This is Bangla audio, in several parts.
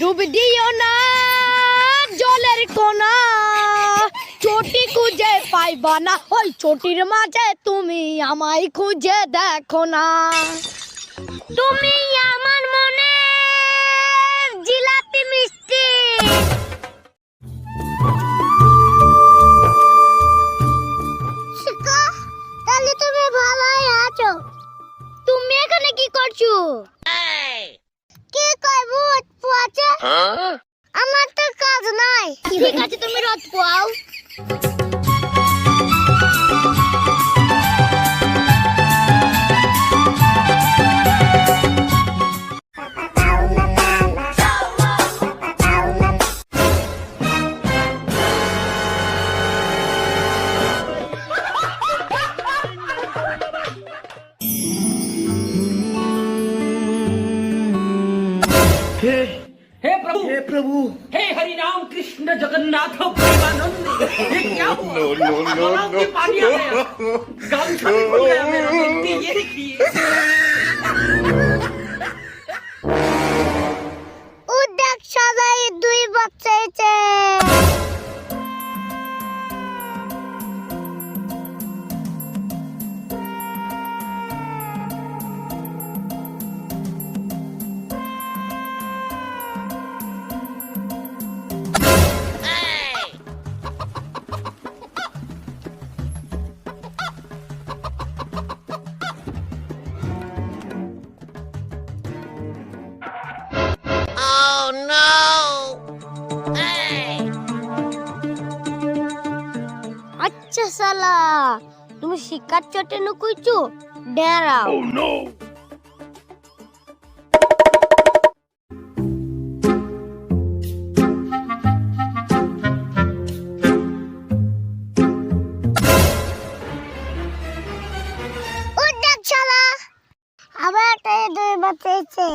ডুব দিও না, জলের কোনা। চটি খুঁজে পাইবা না, ওই চটির মাঝে তুমি আমায় খুঁজে দেখো না। তুমি আমার মনে জিলাপি মিষ্টি। তাহলে তুমি ভালোই আছো। তুমি এখানে কি করছ? কি ভূত পোয়াছে আমার তো কাজ নাই। ঠিক আছে তুমি রথ পোয়াও। हे हे प्रभु। हे प्रभु। हे हरि राम कृष्ण जगन्नाथ प्रेमानंद। ये क्या हुआ? नो नो नो नो में पानी आ गया। मेरा ये देखिए। সালা তুমি শিকার চটে নো কইছো? ডেরাও ও নো আবার টাই দুই বাঁচাইছে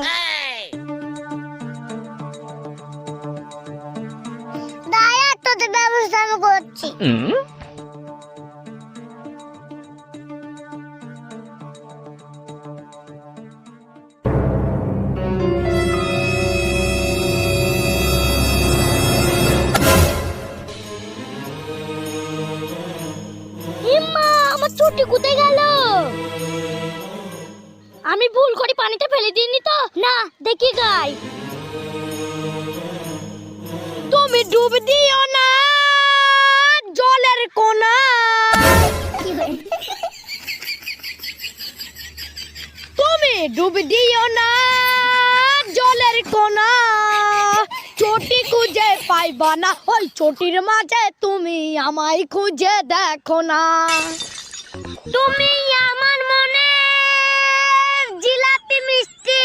দায়া তোদের ব্যবস্থা আমি করছি। ছুটি কোথায় গেল? আমি ভুল করে পানিতে ফেলে দিইনি তো। না দেখি গাই। তুমি ডুব দিও না জলের কোনা। তুমি ডুব দিও না জলের কোনা। চটি খুঁজে পাইবা না ওই চটির মাঝে তুমি আমায় খুঁজে দেখো না। তুমি আমার মনে জিলাপি মিষ্টি।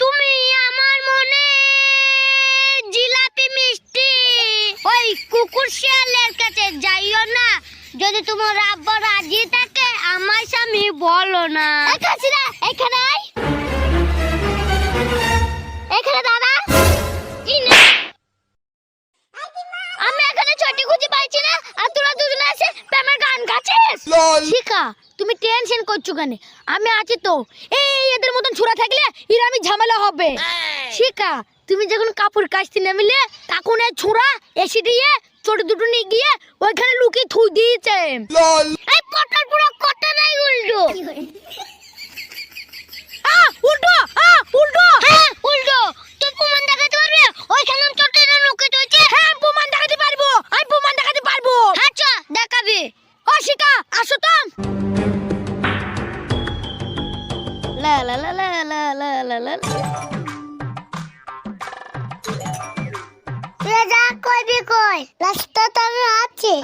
তুমি আমার মনে জিলাপি মিষ্টি। ওই কুকুর শিয়ালের কাছে যাইও না। যদি তোমার আব্বা রাজি থাকে, আমার স্বামী বলো না। এখানে এখানে করছ কেন? আমি আছি তো। এই এদের মতন ছোড়া থাকলে এর আমি ঝামেলা হবে। শিকা তুমি যখন কাপড় কাচতে নামিলে তখন এই ছোড়া এসে দিয়ে ছোট দুটো নিয়ে গিয়ে ওইখানে লুকিয়ে থুই দিয়েছে। এই পটল পুরো লা লা লা লা লা লা লা লা তুই যা কইবি কই রাস্তা তো আমি আছি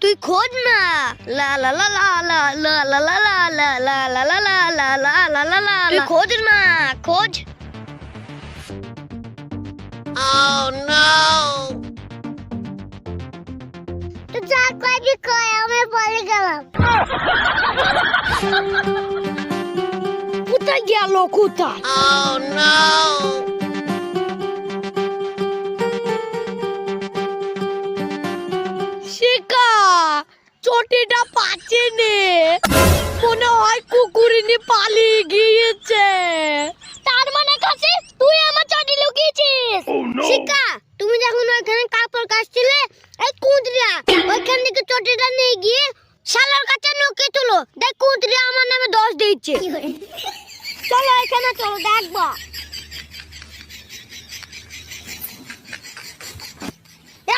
তুই খোঁজ না লা লা লা লা লা লা লা লা লা লা লা লা লা লা লা লা লা লা তুই খোঁজ না খোঁজ তুই যা আমি বলে গেলাম। কোথায় গেল কোথায়? শিকা চটিটা পাচ্ছে নে। মনে হয় কুকুরিনি পালিয়ে গিয়েছে তার মানে কাছে তুই আমার চটি লুকিয়েছিস শিকা তুমি যখন ওইখানে কাপড় কাচছিলে এই কুঁদরা ওইখান থেকে চটিটা নিয়ে গিয়ে শালার কাছে লুকিয়ে তুলো দেখ কুঁদরা আমার নামে দোষ দিচ্ছে। চলো এখানে চলো দেখব।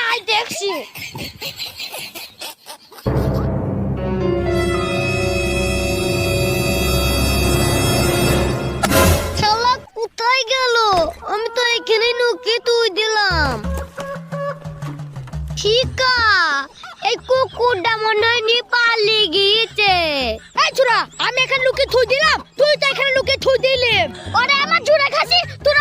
আই দেখছি। কোথায় গেল? আমি তো এখানে নুকে তুই দিলাম। ঠিকা এই কুকুরটা মনে হয় নিয়ে পালিয়ে গিয়েছে। আমি এখানে লুকিয়ে থুই দিলাম, তুই তো এখানে লুকিয়ে থুই দিলি। আমার ঝুড়ে খাসি, তোর